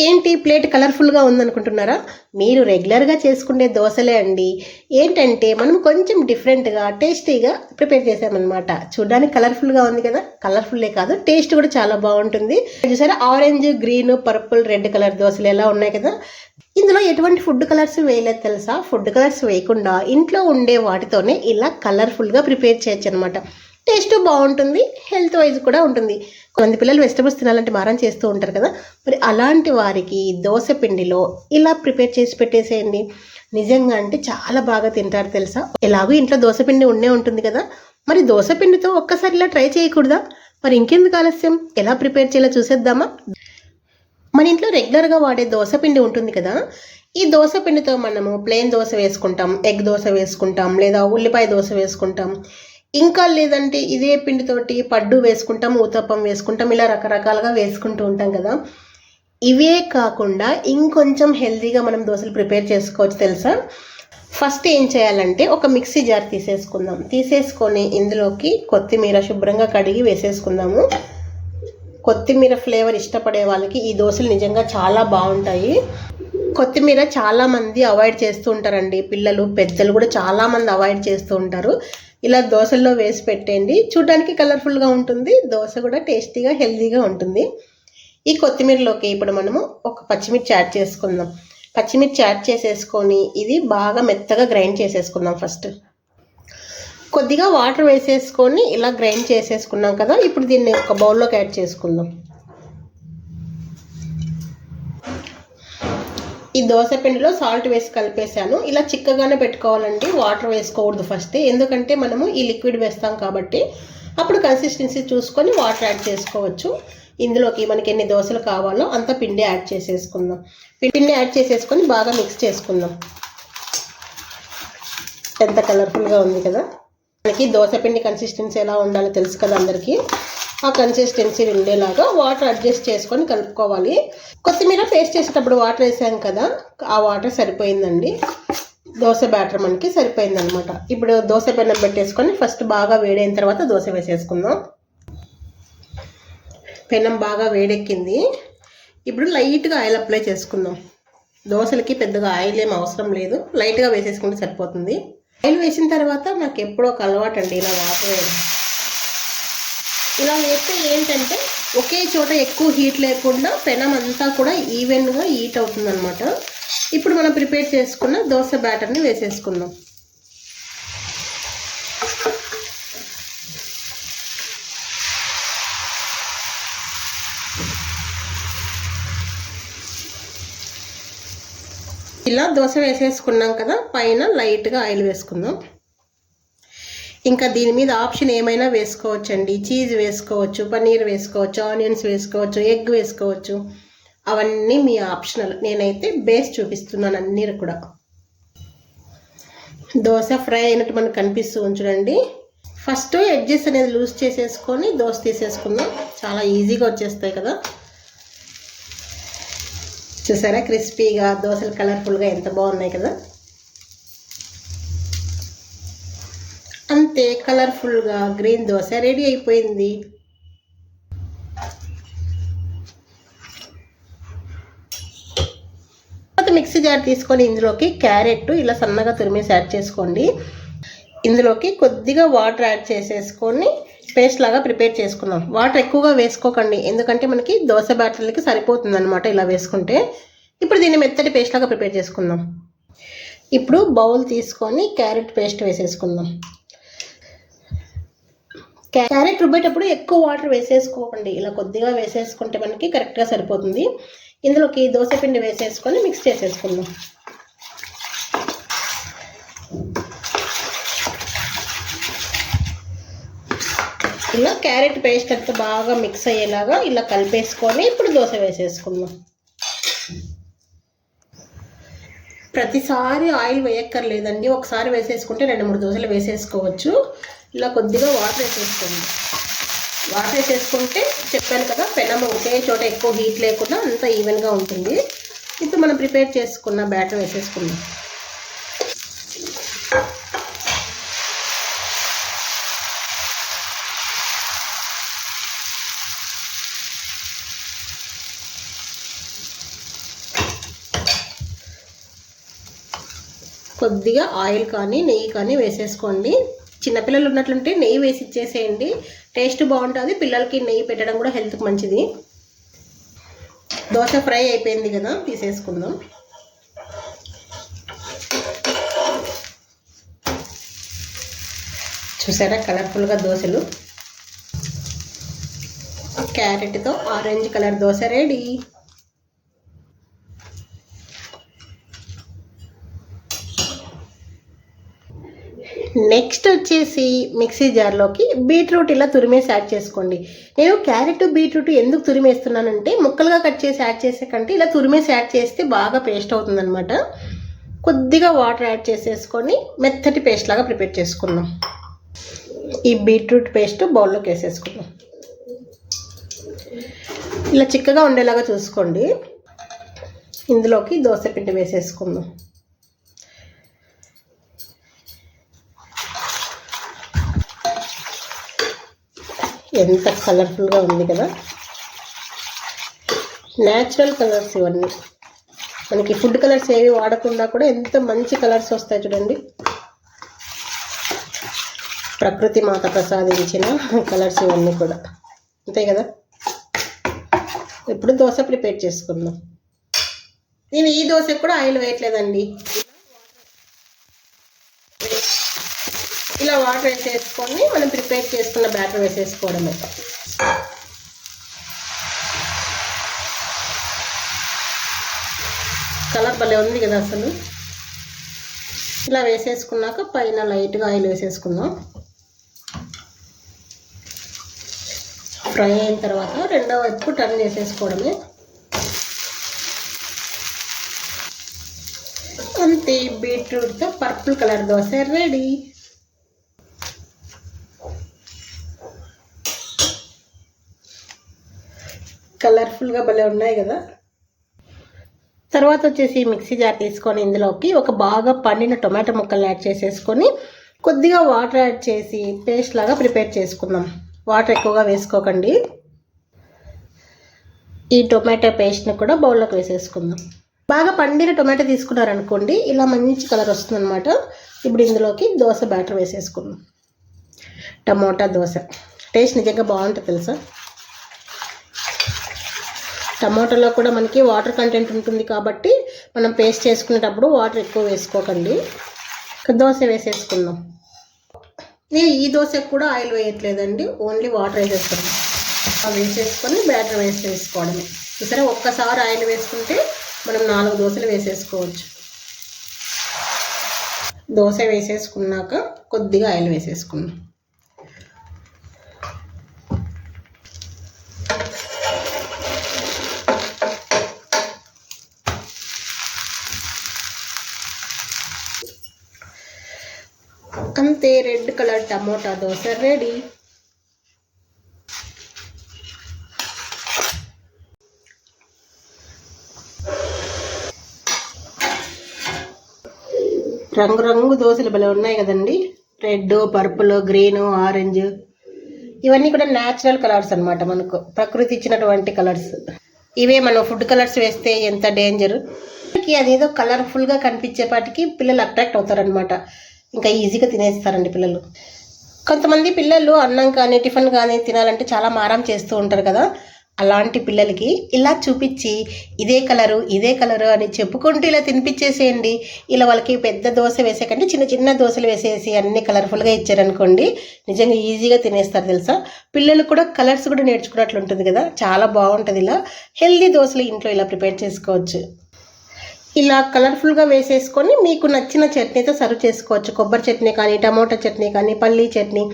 ఏంటి ప్లేట్ కలర్ఫుల్గా ఉందనుకుంటున్నారా? మీరు రెగ్యులర్గా చేసుకునే దోశలే అండి. ఏంటంటే మనం కొంచెం డిఫరెంట్గా టేస్టీగా ప్రిపేర్ చేసామన్నమాట. చూడడానికి కలర్ఫుల్గా ఉంది కదా? కలర్ఫుల్లే కాదు టేస్ట్ కూడా చాలా బాగుంటుంది. చూసారా? Orange green purple red colour దోశలు ఎలా ఉన్నాయి కదా? ఇందులో ఎటువంటి ఫుడ్ కలర్స్ వేయలేదు తెలుసా? ఫుడ్ కలర్స్ వేయకుండా ఇంట్లో ఉండే వాటితోనే ఇలా కలర్ఫుల్గా ప్రిపేర్ చేయొచ్చు అనమాట టేస్ట్ బాగుంటుంది హెల్త్ వైజ్ కూడా ఉంటుంది. కొంతమంది పిల్లలు వెజిటబుల్స్ తినాలంటే మారం చేస్తూ ఉంటారు కదా. మరి అలాంటి వారికి దోశ పిండిలో ఇలా ప్రిపేర్ చేసి పెట్టేసేయండి. నిజంగా అంటే చాలా బాగా తింటారు తెలుసా? ఎలాగో ఇంట్లో దోశ పిండి ఉండే ఉంటుంది కదా. మరి దోశపిండితో ఒక్కసారి ఇలా ట్రై చేయకూడదా? మరి ఇంకెందుకు ఆలస్యం? ఎలా ప్రిపేర్ చేయాలో చూసేద్దామా? మన ఇంట్లో రెగ్యులర్గా వాడే దోశపిండి ఉంటుంది కదా. ఈ దోశ పిండితో మనము ప్లెయిన్ దోశ వేసుకుంటాం ఎగ్ దోశ వేసుకుంటాం లేదా ఉల్లిపాయ దోశ వేసుకుంటాం. ఇంకా లేదంటే ఇదే పిండితోటి పడ్డు వేసుకుంటాం ఊతప్పం వేసుకుంటాం ఇలా రకరకాలుగా వేసుకుంటూ ఉంటాం కదా. ఇవే కాకుండా ఇంకొంచెం హెల్తీగా మనం దోశలు ప్రిపేర్ చేసుకోవచ్చు తెలుసా? ఫస్ట్ ఏం చేయాలంటే ఒక మిక్సీ జార్ తీసేసుకుందాం. తీసేసుకొని ఇందులోకి కొత్తిమీర శుభ్రంగా కడిగి వేసేసుకుందాము. కొత్తిమీర ఫ్లేవర్ ఇష్టపడే వాళ్ళకి ఈ దోశలు నిజంగా చాలా బాగుంటాయి. కొత్తిమీర చాలామంది అవాయిడ్ చేస్తూ ఉంటారండి. పిల్లలు పెద్దలు కూడా చాలామంది అవాయిడ్ చేస్తూ ఉంటారు. ఇలా దోశల్లో వేసి పెట్టండి చూడడానికి కలర్ఫుల్గా ఉంటుంది. దోశ కూడా టేస్టీగా హెల్తీగా ఉంటుంది. ఈ కొత్తిమీరలోకి ఇప్పుడు మనము ఒక పచ్చిమిర్చి యాడ్ చేసుకుందాం. పచ్చిమిర్చి యాడ్ చేసేసుకొని ఇది బాగా మెత్తగా గ్రైండ్ చేసేసుకుందాం ఫస్ట్. కొద్దిగా వాటర్ వేసేసుకొని ఇలా గ్రైండ్ చేసేసుకున్నాం కదా ఇప్పుడు దీన్ని ఒక బౌల్లోకి యాడ్ చేసుకుందాం. ఈ దోశ పిండిలో సాల్ట్ వేసి కలిపేశాను. ఇలా చిక్కగానే పెట్టుకోవాలండి. వాటర్ వేసుకోకూడదు ఫస్ట్. ఎందుకంటే మనము ఈ లిక్విడ్ వేస్తాం కాబట్టి అప్పుడు కన్సిస్టెన్సీ చూసుకొని వాటర్ యాడ్ చేసుకోవచ్చు. ఇందులోకి మనకి ఎన్ని దోశలు కావాలో అంత పిండి యాడ్ చేసేసుకుందాం. పిండి యాడ్ చేసేసుకొని బాగా మిక్స్ చేసుకుందాం. ఎంత కలర్ఫుల్గా ఉంది కదా. మనకి దోశ పిండి కన్సిస్టెన్సీ ఎలా ఉండాలో తెలుసు కదా అందరికీ. ఆ కన్సిస్టెన్సీ ఉండేలాగా వాటర్ అడ్జస్ట్ చేసుకొని కలుపుకోవాలి. కొత్తిమీర పేస్ట్ చేసేటప్పుడు వాటర్ వేసాం కదా ఆ వాటర్ సరిపోయిందండి. దోశ బ్యాటర్ మనకి సరిపోయిందనమాట ఇప్పుడు దోశ పెన్నం పెట్టేసుకొని ఫస్ట్ బాగా వేడైన తర్వాత దోశ వేసేసుకుందాం. పెనం బాగా వేడెక్కింది. ఇప్పుడు లైట్గా ఆయిల్ అప్లై చేసుకుందాం. దోశలకి పెద్దగా ఆయిల్ ఏం అవసరం లేదు. లైట్గా వేసేసుకుంటే సరిపోతుంది. ఆయిల్ వేసిన తర్వాత నాకు ఎప్పుడో ఒక అలవాటు అండి ఇలా వాటర్ వేయడం. ఇలా వేస్తే ఏంటంటే ఒకే చోట ఎక్కువ హీట్ లేకుండా పెనం అంతా కూడా ఈవెన్గా హీట్ అవుతుందన్నమాట. ఇప్పుడు మనం ప్రిపేర్ చేసుకున్న దోశ బ్యాటర్ని వేసేసుకుందాం. ఇలా దోశ వేసేసుకున్నాం కదా పైన లైట్గా ఆయిల్ వేసుకుందాం. ఇంకా దీని మీద ఆప్షన్ ఏమైనా వేసుకోవచ్చండి? చీజ్ వేసుకోవచ్చు పన్నీర్ వేసుకోవచ్చు ఆనియన్స్ వేసుకోవచ్చు ఎగ్ వేసుకోవచ్చు. అవన్నీ మీ ఆప్షనల్. నేనైతే బేస్ చూపిస్తున్నాను అన్నీ కూడా. దోశ ఫ్రై అయినట్టు మనకు కనిపిస్తూ ఉంచడండి ఫస్ట్ ఎడ్జెస్ అనేది లూజ్ చేసేసుకొని దోశ తీసేసుకుందాం. చాలా ఈజీగా వచ్చేస్తాయి కదా. చూసారా? క్రిస్పీగా దోశలు కలర్ఫుల్గా ఎంత బాగున్నాయి కదా. అంతే కలర్ఫుల్గా గ్రీన్ దోశ రెడీ అయిపోయింది. తర్వాత మిక్సీ జార్ తీసుకొని ఇందులోకి క్యారెట్ ఇలా సన్నగా తురిమేసి యాడ్ చేసుకోండి. ఇందులోకి కొద్దిగా వాటర్ యాడ్ చేసేసుకొని పేస్ట్ లాగా ప్రిపేర్ చేసుకుందాం. వాటర్ ఎక్కువగా వేసుకోకండి ఎందుకంటే మనకి దోశ బ్యాటర్లకి సరిపోతుంది అనమాట ఇలా వేసుకుంటే. ఇప్పుడు దీన్ని మెత్తటి పేస్ట్ లాగా ప్రిపేర్ చేసుకుందాం. ఇప్పుడు బౌల్ తీసుకొని క్యారెట్ పేస్ట్ వేసేసుకుందాం. క్యారెట్ రుబ్బేటప్పుడు ఎక్కువ వాటర్ వేసేసుకోకండి. ఇలా కొద్దిగా వేసేసుకుంటే మనకి కరెక్ట్గా సరిపోతుంది. ఇందులోకి దోశ పిండి వేసేసుకొని మిక్స్ చేసేసుకుందాం. ఇలా క్యారెట్ పేస్ట్ అంతా బాగా మిక్స్ అయ్యేలాగా ఇలా కలిపేసుకొని ఇప్పుడు దోశ వేసేసుకుందాం. ప్రతిసారి ఆయిల్ వేయక్కర్లేదండి. ఒకసారి వేసేసుకుంటే రెండు మూడు దోశలు వేసేసుకోవచ్చు. ఇలా కొద్దిగా వాటర్ వేసేసుకోండి. వాటర్ వేసేసుకుంటే చెప్పాను కదా పెనం ఒకే చోట ఎక్కువ హీట్ లేకుండా అంత ఈవెన్గా ఉంటుంది. ఇప్పుడు మనం ప్రిపేర్ చేసుకున్న బ్యాటర్ వేసేసుకుందాం. కొద్దిగా ఆయిల్ కానీ నెయ్యి కానీ వేసేసుకోండి. చిన్నపిల్లలు ఉన్నట్లుంటే నెయ్యి వేసి ఇచ్చేసేయండి. టేస్ట్ బాగుంటుంది. పిల్లలకి నెయ్యి పెట్టడం కూడా హెల్త్కి మంచిది. దోశ ఫ్రై అయిపోయింది కదా తీసేసుకుందాం. చూసారా కలర్ఫుల్గా దోశలు? క్యారెట్తో orange colour dosa ready. Next వచ్చేసి మిక్సీ జార్లోకి బీట్రూట్ ఇలా తురిమేసి యాడ్ చేసుకోండి. నేను క్యారెట్ బీట్రూట్ ఎందుకు తురిమేస్తున్నానంటే ముక్కలుగా కట్ చేసి యాడ్ చేసే కంటే ఇలా తురిమేసి యాడ్ చేస్తే బాగా పేస్ట్ అవుతుందన్నమాట. కొద్దిగా వాటర్ యాడ్ చేసేసుకొని మెత్తటి పేస్ట్ లాగా ప్రిపేర్ చేసుకున్నాం ఈ బీట్రూట్ పేస్ట్ బౌల్లోకి వేసేసుకున్నాం ఇలా చిక్కగా ఉండేలాగా చూసుకోండి. ఇందులోకి దోశ పిండి వేసేసుకుందాం. ఎంత కలర్ఫుల్గా ఉంది కదా. న్యాచురల్ కలర్స్ ఇవన్నీ. మనకి ఫుడ్ కలర్స్ ఏవి వాడకుండా కూడా ఎంత మంచి కలర్స్ వస్తాయి చూడండి. ప్రకృతి మాత ప్రసాదించిన కలర్స్ ఇవన్నీ కూడా. అంతే కదా. ఇప్పుడు దోశ ప్రిపేర్ చేసుకుందాం. నేను ఈ దోశకు కూడా ఆయిల్ వేయట్లేదండి. ఇలా వాటర్ వేసేసుకొని మనం ప్రిపేర్ చేసుకున్న బ్యాటర్ వేసేసుకోవడమే. కలర్ భలే ఉంది కదా అసలు. ఇలా వేసేసుకున్నాక పైన లైట్గా ఆయిల్ వేసేసుకుందాం. ఫ్రై అయిన తర్వాత రెండో వైపు టర్న్ చేసేసుకోవడమే. అంతే బీట్రూట్తో పర్పుల్ కలర్ దోశ రెడీ. కలర్ఫుల్గా భలే ఉన్నాయి కదా. తర్వాత వచ్చేసి మిక్సీ జార్ తీసుకొని ఇందులోకి ఒక బాగా పండిన టొమాటో ముక్కలు యాడ్ చేసేసుకొని కొద్దిగా వాటర్ యాడ్ చేసి పేస్ట్ లాగా ప్రిపేర్ చేసుకుందాం. వాటర్ ఎక్కువగా వేసుకోకండి. ఈ టొమాటో పేస్ట్ని కూడా బౌల్లోకి వేసేసుకుందాం. బాగా పండిన టొమాటో తీసుకున్నారనుకోండి ఇలా మంచి కలర్ వస్తుందన్నమాట. ఇప్పుడు ఇందులోకి దోశ బ్యాటర్ వేసేసుకుందాం. టమోటా దోశ. టేస్ట్ నిజంగా బాగుంటుంది తెలుసా? టమాటోలో కూడా మనకి వాటర్ కంటెంట్ ఉంటుంది కాబట్టి మనం పేస్ట్ చేసుకునేటప్పుడు వాటర్ ఎక్కువ వేసుకోకండి. దోశ వేసేసుకుందాం. నేను ఈ దోశకు కూడా ఆయిల్ వేయట్లేదండి. ఓన్లీ వాటర్ వేసేస్తాను అవి వేసేసుకొని బ్యాటర్ వేసుకోవడమే చూసారా? ఒక్కసారి ఆయిల్ వేసుకుంటే మనం నాలుగు దోశలు వేసేసుకోవచ్చు. దోశ వేసేసుకున్నాక కొద్దిగా ఆయిల్ వేసేసుకున్నాం అంతే red colour tomato dosa ready. రంగు రంగు దోశలు భలే ఉన్నాయి కదండి. Red purple green orange. ఇవన్నీ కూడా న్యాచురల్ కలర్స్ అనమాట మనకు. ప్రకృతి ఇచ్చినటువంటి కలర్స్ ఇవే మనం ఫుడ్ కలర్స్ వేస్తే ఎంత డేంజర్ అదేదో కలర్ఫుల్గా కనిపించేపాటికి పిల్లలు అట్రాక్ట్ అవుతారనమాట ఇంకా ఈజీగా తినేస్తారండి పిల్లలు. కొంతమంది పిల్లలు అన్నం కానీ టిఫిన్ కానీ తినాలంటే చాలా మారం చేస్తూ ఉంటారు కదా. అలాంటి పిల్లలకి ఇలా చూపించి ఇదే కలరు ఇదే కలరు అని చెప్పుకుంటూ ఇలా తినిపించేసేయండి. ఇలా వాళ్ళకి పెద్ద దోశ వేసే కంటే చిన్న చిన్న దోశలు వేసేసి అన్ని కలర్ఫుల్గా ఇచ్చారనుకోండి నిజంగా ఈజీగా తినేస్తారు తెలుసా? పిల్లలు కూడా కలర్స్ కూడా నేర్చుకున్నట్లు ఉంటుంది కదా. చాలా బాగుంటుంది ఇలా. హెల్దీ దోశలు ఇంట్లో ఇలా ప్రిపేర్ చేసుకోవచ్చు. ఇలా కలర్ఫుల్గా వేసేసుకొని మీకు నచ్చిన చట్నీతో సర్వ్ చేసుకోవచ్చు. కొబ్బరి చట్నీ కానీ టమోటా చట్నీ కానీ పల్లీ చట్నీ.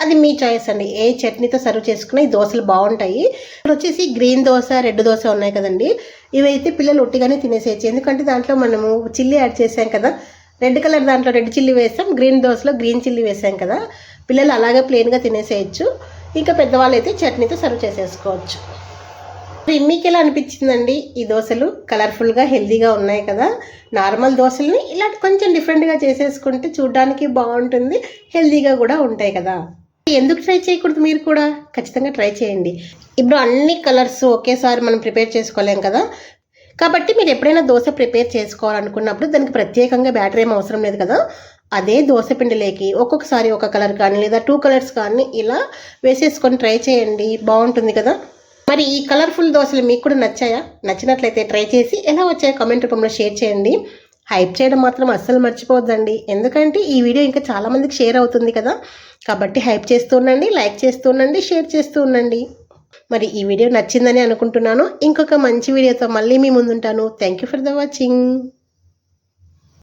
అది మీ చాయిస్ అండి. ఏ చట్నీతో సర్వ్ చేసుకున్న ఈ దోశలు బాగుంటాయి. ఇప్పుడు వచ్చేసి గ్రీన్ దోశ రెడ్ దోశ ఉన్నాయి కదండి. ఇవైతే పిల్లలు ఒట్టిగానే తినేసేయచ్చు. ఎందుకంటే దాంట్లో మనము చిల్లీ యాడ్ చేసాం కదా. రెడ్ కలర్ దాంట్లో రెడ్ చిల్లీ వేసాం. గ్రీన్ దోశలో గ్రీన్ చిల్లీ వేసాం కదా. పిల్లలు అలాగే ప్లెయిన్గా తినేసేయచ్చు. ఇంకా పెద్దవాళ్ళు అయితే చట్నీతో సర్వ్ చేసేసుకోవచ్చు. మీకు ఎలా అనిపించిందండి? ఈ దోశలు కలర్ఫుల్గా హెల్దీగా ఉన్నాయి కదా. నార్మల్ దోశల్ని ఇలా కొంచెం డిఫరెంట్గా చేసేసుకుంటే చూడడానికి బాగుంటుంది హెల్తీగా కూడా ఉంటాయి కదా. ఎందుకు ట్రై చేయకూడదు మీరు కూడా? ఖచ్చితంగా ట్రై చేయండి. ఇప్పుడు అన్ని కలర్స్ ఒకేసారి మనం ప్రిపేర్ చేసుకోలేం కదా. కాబట్టి మీరు ఎప్పుడైనా దోశ ప్రిపేర్ చేసుకోవాలనుకున్నప్పుడు దానికి ప్రత్యేకంగా బ్యాటరీ ఏం అవసరం లేదు కదా. అదే దోశ పిండిలోకి ఒక్కొక్కసారి ఒక కలర్ కానీ లేదా టూ కలర్స్ కానీ ఇలా వేసేసుకొని ట్రై చేయండి. బాగుంటుంది కదా. మరి ఈ కలర్ఫుల్ దోశలు మీకు కూడా నచ్చాయా? నచ్చినట్లయితే ట్రై చేసి ఎలా వచ్చాయో కామెంట్ రూపంలో షేర్ చేయండి. హైప్ చేయడం మాత్రం అస్సలు మర్చిపోవద్దండి. ఎందుకంటే ఈ వీడియో ఇంకా చాలామందికి షేర్ అవుతుంది కదా. కాబట్టి హైప్ చేస్తూ ఉండండి లైక్ చేస్తూ ఉండండి షేర్ చేస్తూ ఉండండి. మరి ఈ వీడియో నచ్చిందని అనుకుంటున్నాను. ఇంకొక మంచి వీడియోతో మళ్ళీ మీ ముందుంటాను. Thank you for the watching